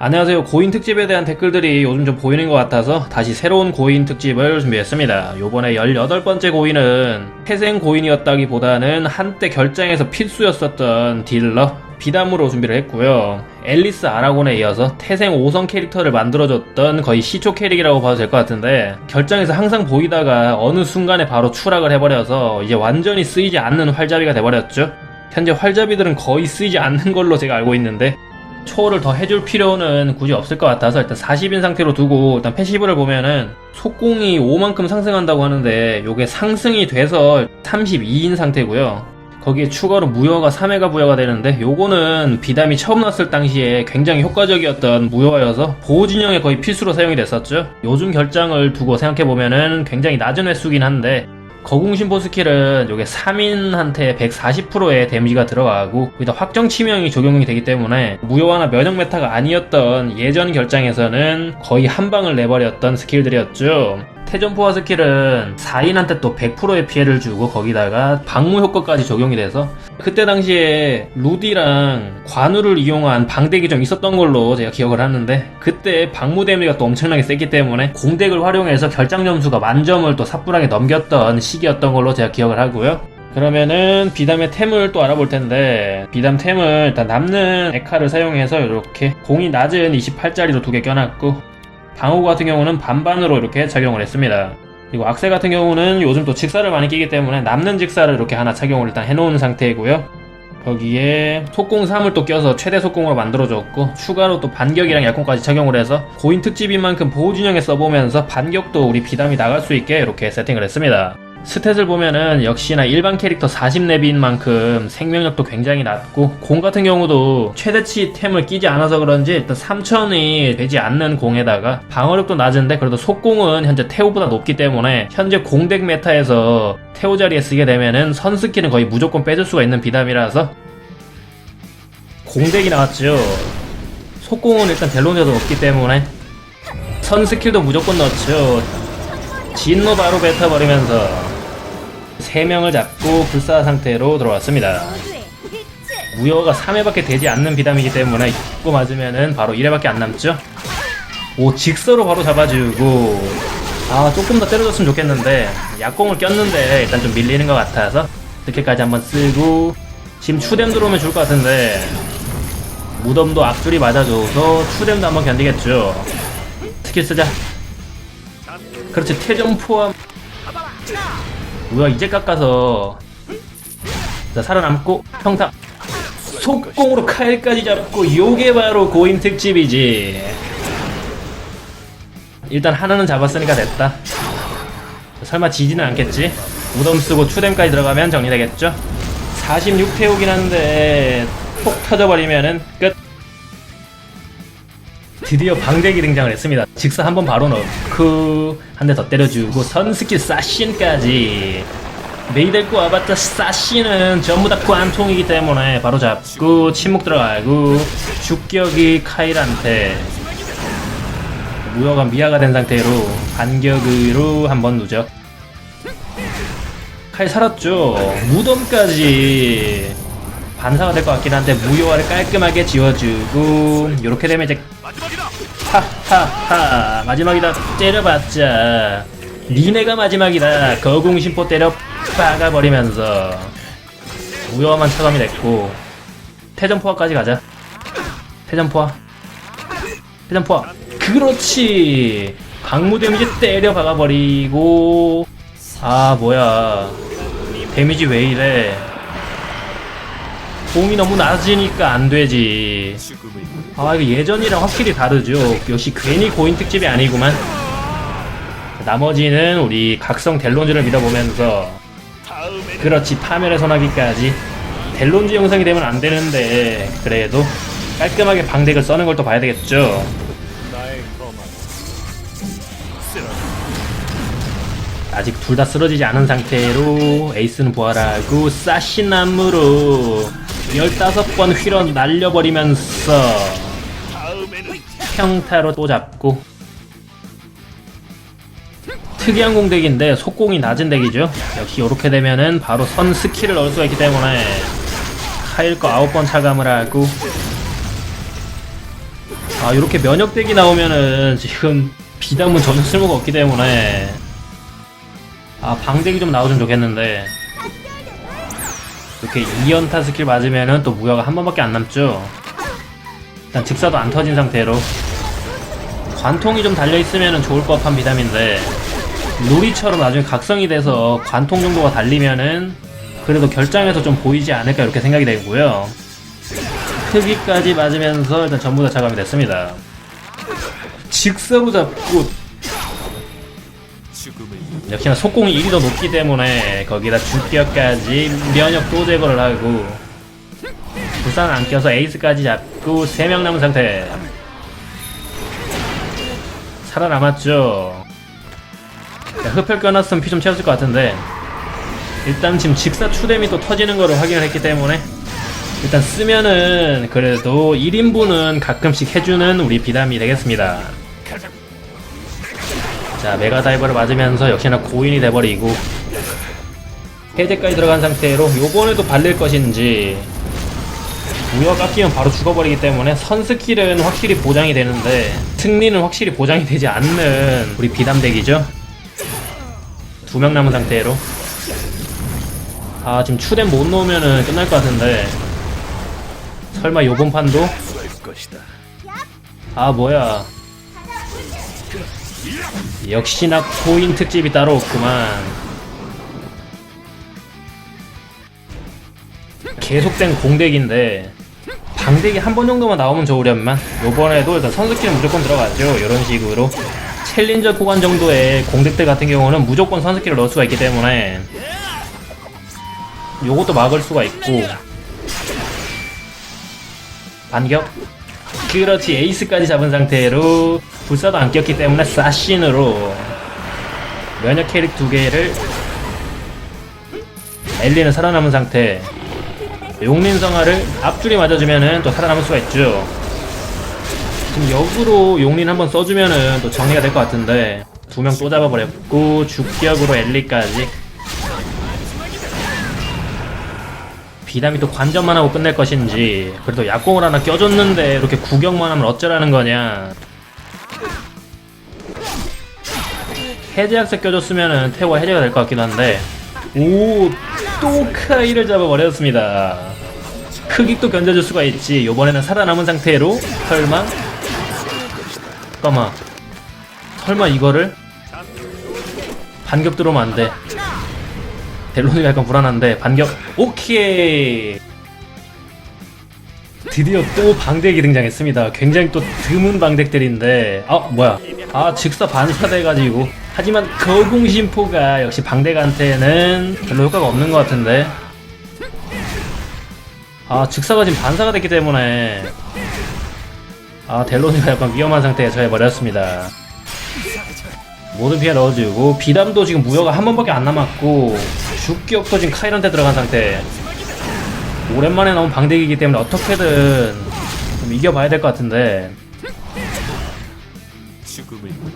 안녕하세요. 고인 특집에 대한 댓글들이 요즘 좀 보이는 것 같아서 다시 새로운 고인 특집을 준비했습니다. 요번에 18번째 고인은 태생 고인이었다기보다는 한때 결장에서 필수였었던 딜러 비담으로 준비를 했고요. 앨리스 아라곤에 이어서 태생 5성 캐릭터를 만들어줬던 거의 시초 캐릭이라고 봐도 될 것 같은데 결장에서 항상 보이다가 어느 순간에 바로 추락을 해버려서 이제 완전히 쓰이지 않는 활잡이가 돼버렸죠. 현재 활잡이들은 거의 쓰이지 않는 걸로 제가 알고 있는데 초월을 더 해줄 필요는 굳이 없을 것 같아서 일단 40인 상태로 두고 일단 패시브를 보면은 속공이 5만큼 상승한다고 하는데 요게 상승이 돼서 32인 상태고요. 거기에 추가로 무효가 3회가 부여가 되는데 요거는 비담이 처음 나왔을 당시에 굉장히 효과적이었던 무효화여서 보호진영에 거의 필수로 사용이 됐었죠. 요즘 결장을 두고 생각해보면은 굉장히 낮은 횟수긴 한데 거궁심포 스킬은 요게 3인한테 140%의 데미지가 들어가고 거기다 확정 치명이 적용이 되기 때문에 무효화나 면역 메타가 아니었던 예전 결장에서는 거의 한 방을 내버렸던 스킬들이었죠. 태전포화 스킬은 4인한테 또 100%의 피해를 주고 거기다가 방무 효과까지 적용이 돼서 그때 당시에 루디랑 관우를 이용한 방덱이 좀 있었던 걸로 제가 기억을 하는데 그때 방무 데미가 또 엄청나게 세기 때문에 공덱을 활용해서 결장 점수가 만점을 또 삿불하게 넘겼던 시기였던 걸로 제가 기억을 하고요. 그러면은 비담의 템을 또 알아볼 텐데 비담 템을 일단 남는 에카를 사용해서 이렇게 공이 낮은 28짜리로 두 개 껴놨고 방어 같은 경우는 반반으로 이렇게 착용을 했습니다. 그리고 악세 같은 경우는 요즘 또 직사를 많이 끼기 때문에 남는 직사를 이렇게 하나 착용을 일단 해놓은 상태이고요. 거기에 속공 3을 또 껴서 최대 속공으로 만들어줬고 추가로 또 반격이랑 약공까지 착용을 해서 고인 특집인 만큼 보호 진영에 써보면서 반격도 우리 비담이 나갈 수 있게 이렇게 세팅을 했습니다. 스탯을 보면은 역시나 일반 캐릭터 40렙인 만큼 생명력도 굉장히 낮고 공 같은 경우도 최대치 템을 끼지 않아서 그런지 일단 3000이 되지 않는 공에다가 방어력도 낮은데 그래도 속공은 현재 태오보다 높기 때문에 현재 공덱 메타에서 태오 자리에 쓰게 되면은 선스킬은 거의 무조건 빼줄 수가 있는 비담이라서 공덱이 나왔죠. 속공은 일단 델론에도 없기 때문에 선스킬도 무조건 넣죠. 진노 바로 뱉어버리면서 3명을 잡고 불사 상태로 들어왔습니다. 무효가 3회밖에 되지 않는 비담이기 때문에 입고 맞으면은 바로 1회밖에 안 남죠? 오 직서로 바로 잡아주고. 아 조금 더 때려줬으면 좋겠는데. 약공을 꼈는데 일단 좀 밀리는 것 같아서 이렇게까지 한번 쓰고. 지금 추뎀 들어오면 좋을 것 같은데. 무덤도 앞줄이 맞아줘서 추뎀도 한번 견디겠죠? 스킬 쓰자. 그렇지 태전 포함 뭐야 이제 깎아서 자 살아남고 평타 속공으로 칼까지 잡고 요게 바로 고인 특집이지. 일단 하나는 잡았으니까 됐다. 설마 지지는 않겠지? 무덤 쓰고 추뎀까지 들어가면 정리되겠죠? 46태우긴 한데 폭 터져버리면은 끝 드디어 방대기 등장을 했습니다. 직사 한번 바로 넣고 한 대 더 때려주고 선스킬 사신까지. 메이델코 아바타 사신은 전부 다 관통이기 때문에 바로 잡고 침묵 들어가고 죽격이 카일한테 무효가 미아가 된 상태로 반격으로 한번 누적. 카일 살았죠? 무덤까지 반사가 될 것 같긴 한데 무효화를 깔끔하게 지워주고 이렇게 되면 이제 하하하 마지막이다. 때려봤자. 니네가 마지막이다. 거궁심포 때려 박아버리면서. 무효화만 차감이 됐고. 태전포화까지 가자. 태전포화. 태전포화. 그렇지. 강무 데미지 때려 박아버리고. 아 뭐야. 데미지 왜 이래 공이 너무 낮으니까 안 되지. 아, 이거 예전이랑 확실히 다르죠. 역시 괜히 고인 특집이 아니구만. 나머지는 우리 각성 델론즈를 믿어보면서 그렇지 파멸의 소나기까지 델론즈 영상이 되면 안 되는데 그래도 깔끔하게 방덱을 써는 걸 또 봐야 되겠죠. 아직 둘 다 쓰러지지 않은 상태로 에이스는 부활하고 사시나무로 15번 휘러 날려버리면서 평타로 또 잡고. 특이한 공덱인데 속공이 낮은 덱이죠. 역시 이렇게 되면은 바로 선 스킬을 넣을 수가 있기 때문에 카일 거 9번 차감을 하고. 아 이렇게 면역덱이 나오면은 지금 비담은 전혀 쓸모가 없기 때문에. 아 방덱이 좀 나오면 좋겠는데 이렇게 2연타 스킬 맞으면은 또 무효가 한 번밖에 안 남죠. 일단 직사도 안 터진 상태로. 관통이 좀 달려있으면은 좋을 법한 비담인데 루리처럼 나중에 각성이 돼서 관통 정도가 달리면은 그래도 결장에서 좀 보이지 않을까 이렇게 생각이 되고요. 크기까지 맞으면서 일단 전부 다 차감이 됐습니다. 직사로 잡고 역시나 속공이 1이 더 높기 때문에 거기다 주격까지 면역도 제거를 하고 부산 안 껴서 에이스까지 잡고 3명 남은 상태. 살아남았죠. 자, 흡혈 끊었으면 피 좀 채웠을 것 같은데 일단 지금 직사 추뎀이 또 터지는 거를 확인을 했기 때문에 일단 쓰면은 그래도 1인분은 가끔씩 해주는 우리 비담이 되겠습니다 자 메가다이버를 맞으면서 역시나 고인이 돼버리고 해제까지 들어간 상태로 요번에도 발릴 것인지 무효 깎이면 바로 죽어버리기 때문에 선스킬은 확실히 보장이 되는데 승리는 확실히 보장이 되지 않는 우리 비담덱이죠? 두 명 남은 상태로. 아 지금 추뎀 못 넣으면은 끝날 것 같은데. 설마 요번 판도? 아 뭐야 역시나 코인 특집이 따로 없구만. 계속된 공덱인데 방덱이 한 번 정도만 나오면 좋으련만. 요번에도 일단 선스킬은 무조건 들어가죠. 이런 식으로. 챌린저 구간 정도의 공덱들 같은 경우는 무조건 선스킬을 넣을 수가 있기 때문에 요것도 막을 수가 있고. 반격. 그렇지. 에이스까지 잡은 상태로 불사도 안 꼈기 때문에 사신으로 면역 캐릭 두 개를 엘리는 살아남은 상태. 용린성화를 앞줄이 맞아주면은 또 살아남을 수가 있죠. 지금 역으로 용린 한번 써주면은 또 정리가 될 것 같은데 두 명 또 잡아버렸고 죽격으로 엘리까지. 비담이 또 관전만 하고 끝낼 것인지 그래도 약공을 하나 껴줬는데 이렇게 구경만 하면 어쩌라는 거냐 해제약색 껴줬으면은 태호가 해제가 될 것 같기도 한데. 오 또 카이를 잡아버렸습니다. 크기도 견뎌줄 수가 있지. 요번에는 살아남은 상태로 설마? 잠깐만. 설마 이거를? 반격 들어오면 안돼. 델론이가 약간 불안한데 반격. 오케이. 드디어 또 방덱이 등장했습니다. 굉장히 또 드문 방덱들인데. 아 뭐야? 아 직사 반사돼가지고 하지만 거공심포가 역시 방덱한테는 별로 효과가 없는 것 같은데. 아 직사가 지금 반사가 됐기 때문에. 아 델론이가 약간 위험한 상태에 처해버렸습니다. 모든 피해 넣어주고 비담도 지금 무효가 한 번밖에 안 남았고 죽기역도 지금 카이런테 들어간 상태. 오랜만에 나온 방대기이기 때문에 어떻게든 좀 이겨봐야 될 것 같은데.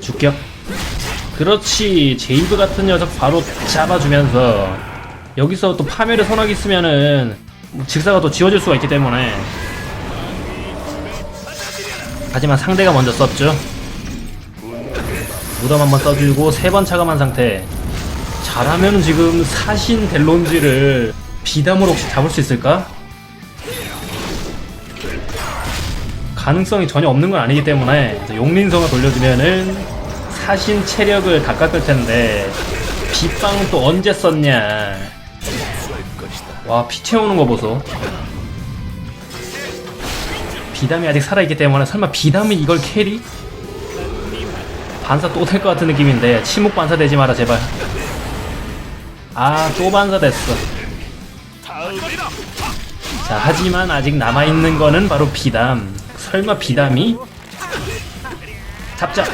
죽격 그렇지 제이브 같은 녀석 바로 잡아주면서 여기서 또 파멸의 선악이 있으면은 직사가 또 지워질 수가 있기 때문에. 하지만 상대가 먼저 썼죠. 무덤 한번 써주고 세 번 차감한 상태. 잘하면 지금 사신 델론지를 비담으로 혹시 잡을 수 있을까? 가능성이 전혀 없는 건 아니기 때문에 용린성을 돌려주면은 사신 체력을 다 깎을 텐데 빗방 또 언제 썼냐? 와 피 채우는 거 보소. 비담이 아직 살아있기 때문에 설마 비담이 이걸 캐리? 반사 또 될 것 같은 느낌인데 침묵 반사 되지 마라 제발. 아 또 반사 됐어. 자 하지만 아직 남아있는 거는 바로 비담. 설마 비담이? 잡자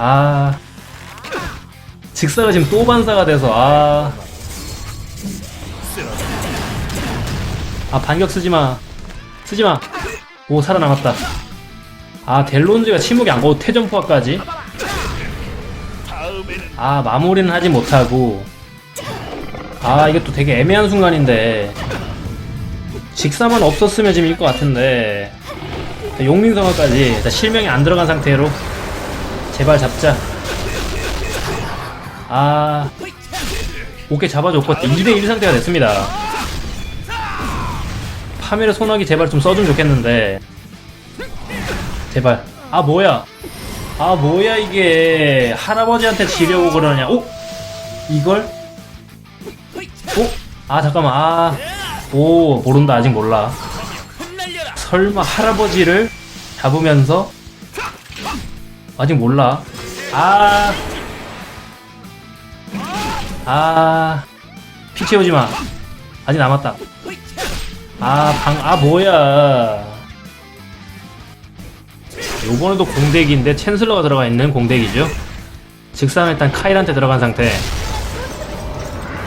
아. 직사가 지금 또 반사가 돼서 아. 아 반격 쓰지마. 쓰지마. 오 살아남았다. 아 델론즈가 침묵이 안 가고 퇴전포화까지? 아 마무리는 하지 못하고. 아 이게 또 되게 애매한 순간인데. 직사만 없었으면 지금 일 것 같은데. 자, 용민성화까지. 자, 실명이 안 들어간 상태로 제발 잡자. 아 오케이 잡아줬고 2대1 상태가 됐습니다. 파멸의 소나기 제발 좀 써주면 좋겠는데. 제발. 아 뭐야? 아 뭐야 이게? 할아버지한테 지려고 그러냐? 오! 이걸? 오? 아 잠깐만. 아오 모른다. 아직 몰라. 설마 할아버지를 잡으면서 아직 몰라 아 아, 피 채우지 마. 아직 남았다. 아, 방, 아, 뭐야. 요번에도 공대기인데 챈슬러가 들어가 있는 공대기죠. 즉사는 일단 카일한테 들어간 상태.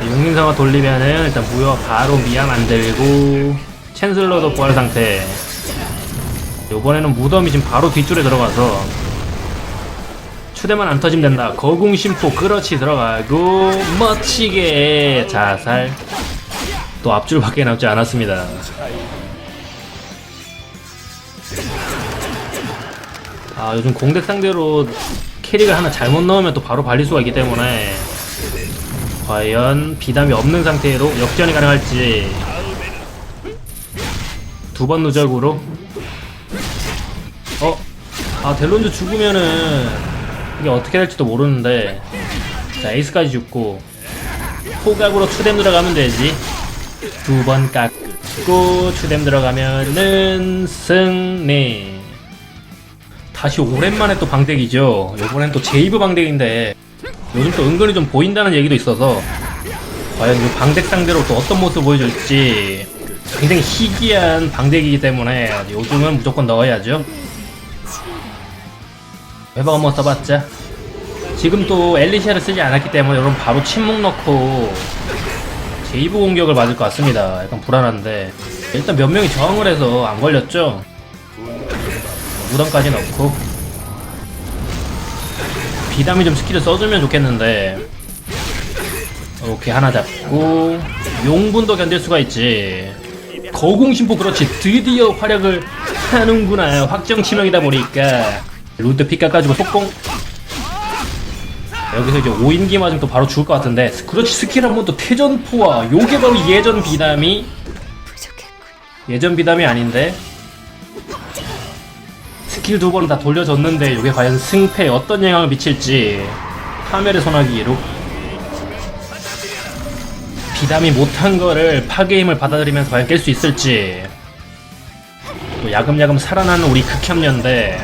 용민성화 돌리면은 일단 무효 바로 미아 만들고 챈슬러도 부활 상태. 요번에는 무덤이 지금 바로 뒷줄에 들어가서 추대만 안 터지면 된다. 거궁 심포 그렇지 들어가고 멋지게 자살. 또 앞줄 밖에 남지 않았습니다. 아 요즘 공대 상대로 캐릭을 하나 잘못 넣으면 또 바로 발릴 수가 있기 때문에 과연 비담이 없는 상태로 역전이 가능할지 두 번 누적으로 어? 아 델론즈 죽으면은 이게 어떻게 될지도 모르는데 자 에이스까지 죽고 포각으로 추뎀 들어가면 되지. 두 번 깎고 추뎀 들어가면은 승리. 다시 오랜만에 또 방대기죠. 요번엔 또 제이브 방대기인데 요즘 또 은근히 좀 보인다는 얘기도 있어서 과연 이 방대 상대로 또 어떤 모습 보여줄지 굉장히 희귀한 방대기이기 때문에 요즘은 무조건 넣어야죠 회복 한번 써봤자. 지금 또 엘리시아를 쓰지 않았기 때문에 여러분 바로 침묵 넣고 제이브 공격을 맞을 것 같습니다. 약간 불안한데. 일단 몇 명이 저항을 해서 안 걸렸죠? 무덤까지 넣고. 비담이 좀 스킬을 써주면 좋겠는데. 오케이 하나 잡고. 용분도 견딜 수가 있지. 거공심포 그렇지. 드디어 활약을 하는구나. 확정 치명이다 보니까 루드 피 깎아주고 속공. 여기서 이제 5인기 맞으면 또 바로 죽을 것 같은데. 그렇지 스킬 한 번 또 태전포와 요게 바로 예전 비담이. 예전 비담이 아닌데. 스킬 두 번 다 돌려줬는데 이게 과연 승패에 어떤 영향을 미칠지. 파멸의 소나기로. 비담이 못한 거를 파괴 힘을 받아들이면서 과연 깰 수 있을지. 또 야금야금 살아나는 우리 극혐녀인데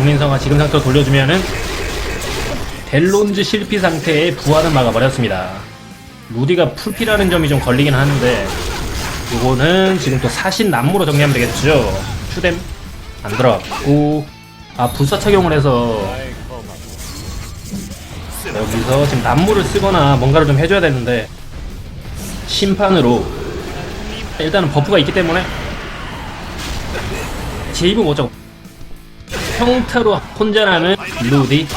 용민성아 지금 상태로 돌려주면은 델론즈 실피 상태의 부활은 막아버렸습니다. 루디가 풀피라는 점이 좀 걸리긴 하는데 요거는 지금 또 사신 남무로 정리하면 되겠죠? 추뎀 안 들어갔고 아 불사 착용을 해서 여기서 지금 남무를 쓰거나 뭔가를 좀 해줘야 되는데 심판으로 일단은 버프가 있기 때문에 제입은 뭐죠 평타로 혼자라는 루디.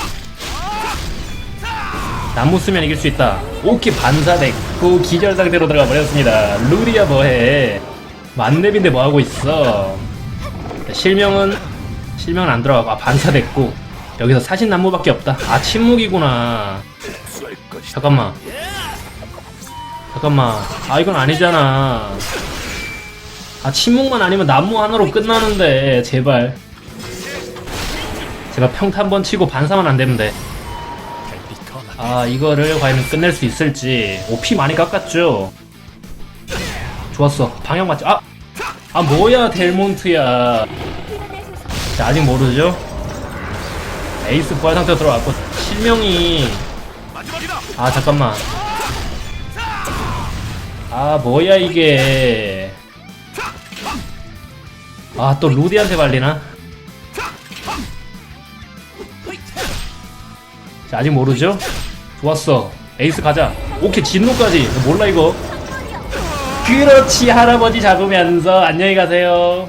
나무 쓰면 이길 수 있다. 오케이 반사됐고 기절 상태로 들어가 버렸습니다. 루디야 뭐해? 만렙인데 뭐하고 있어? 실명은 실명은 안 들어가고 아 반사됐고. 여기서 사신 나무밖에 없다. 아 침묵이구나. 잠깐만. 잠깐만. 아 이건 아니잖아. 아 침묵만 아니면 나무 하나로 끝나는데 제발 제가 평타 한 번 치고 반사만 안 되면 돼 아 이거를 과연 끝낼 수 있을지. 오피 많이 깎았죠? 좋았어. 방향 맞지 아! 아 뭐야 델몬트야. 자, 아직 모르죠? 에이스 부활 상태로 들어왔고 실명이. 아 잠깐만. 아 뭐야 이게. 아 또 루디한테 발리나 자, 아직 모르죠? 좋았어. 에이스 가자. 오케이 진노까지. 몰라 이거. 그렇지 할아버지 잡으면서. 안녕히 가세요